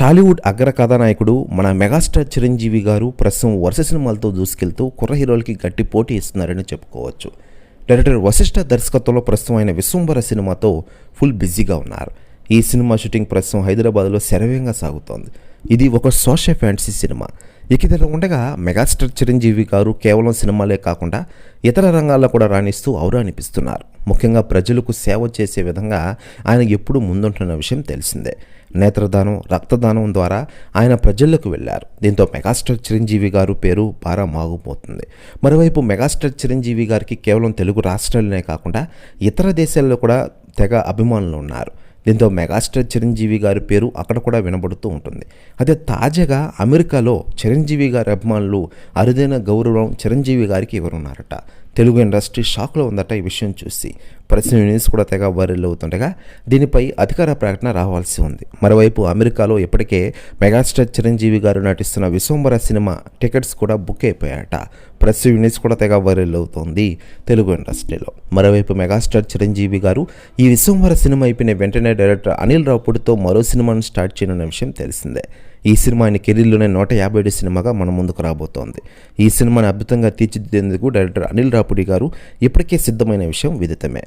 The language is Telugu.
టాలీవుడ్ అగ్ర కథానాయకుడు మన మెగాస్టార్ చిరంజీవి గారు ప్రస్తుతం వరుస సినిమాలతో దూసుకెళ్తూ కుర్ర హీరోలకి గట్టి పోటీ ఇస్తున్నారని చెప్పుకోవచ్చు. డైరెక్టర్ వశిష్ఠ దర్శకత్వంలో ప్రస్తుతం ఆయన విశ్వంబర సినిమాతో ఫుల్ బిజీగా ఉన్నారు. ఈ సినిమా షూటింగ్ ప్రస్తుతం హైదరాబాద్లో శరవేగంగా సాగుతోంది. ఇది ఒక సోషల్ ఫ్యాంటసీ సినిమా. ఇక ఉండగా మెగాస్టార్ చిరంజీవి గారు కేవలం సినిమాలే కాకుండా ఇతర రంగాల్లో కూడా రాణిస్తూ ఔరా అనిపిస్తున్నారు ముఖ్యంగా ప్రజలకు సేవ చేసే విధంగా ఆయన ఎప్పుడూ ముందుంటున్న విషయం తెలిసిందే. నేత్రదానం రక్తదానం ద్వారా ఆయన ప్రజలకు వెళ్ళారు. దీంతో మెగాస్టార్ చిరంజీవి గారు పేరు బాగా మాగుపోతుంది. మరోవైపు మెగాస్టార్ చిరంజీవి గారికి కేవలం తెలుగు రాష్ట్రాలనే కాకుండా ఇతర దేశాల్లో కూడా తెగ అభిమానులు ఉన్నారు. దీంతో మెగాస్టార్ చిరంజీవి గారి పేరు అక్కడ కూడా వినబడుతూ ఉంటుంది. అదే తాజాగా అమెరికాలో చిరంజీవి గారి అభిమానులు అరుదైన గౌరవం చిరంజీవి గారికి ఇవ్వనున్నారట. తెలుగు ఇండస్ట్రీ షాక్లో ఉందట ఈ విషయం చూసి. ప్రశ్న న్యూస్ కూడా తెగ వైరల్ అవుతుండగా దీనిపై అధికార ప్రకటన రావాల్సి ఉంది. మరోవైపు అమెరికాలో ఇప్పటికే మెగాస్టార్ చిరంజీవి గారు నటిస్తున్న విశ్వంబర సినిమా టికెట్స్ కూడా బుక్ అయిపోయాయట. ప్రెస్ న్యూస్ కూడా తెగ వైరల్ అవుతోంది తెలుగు ఇండస్ట్రీలో. మరోవైపు మెగాస్టార్ చిరంజీవి గారు ఈ విశ్వంబర సినిమా అయిపోయిన వెంటనే డైరెక్టర్ అనిల్ రావుడితో మరో సినిమాను స్టార్ట్ చేయనున్న విషయం తెలిసిందే. ఈ సినిమా ఆయన కెరీర్లోనే నూట యాభై ఏడు సినిమాగా మన ముందుకు రాబోతోంది. ఈ సినిమాని అద్భుతంగా తీర్చిదిద్దేందుకు డైరెక్టర్ అనిల్ రాపుడి గారు ఇప్పటికే సిద్ధమైన విషయం విదితమే.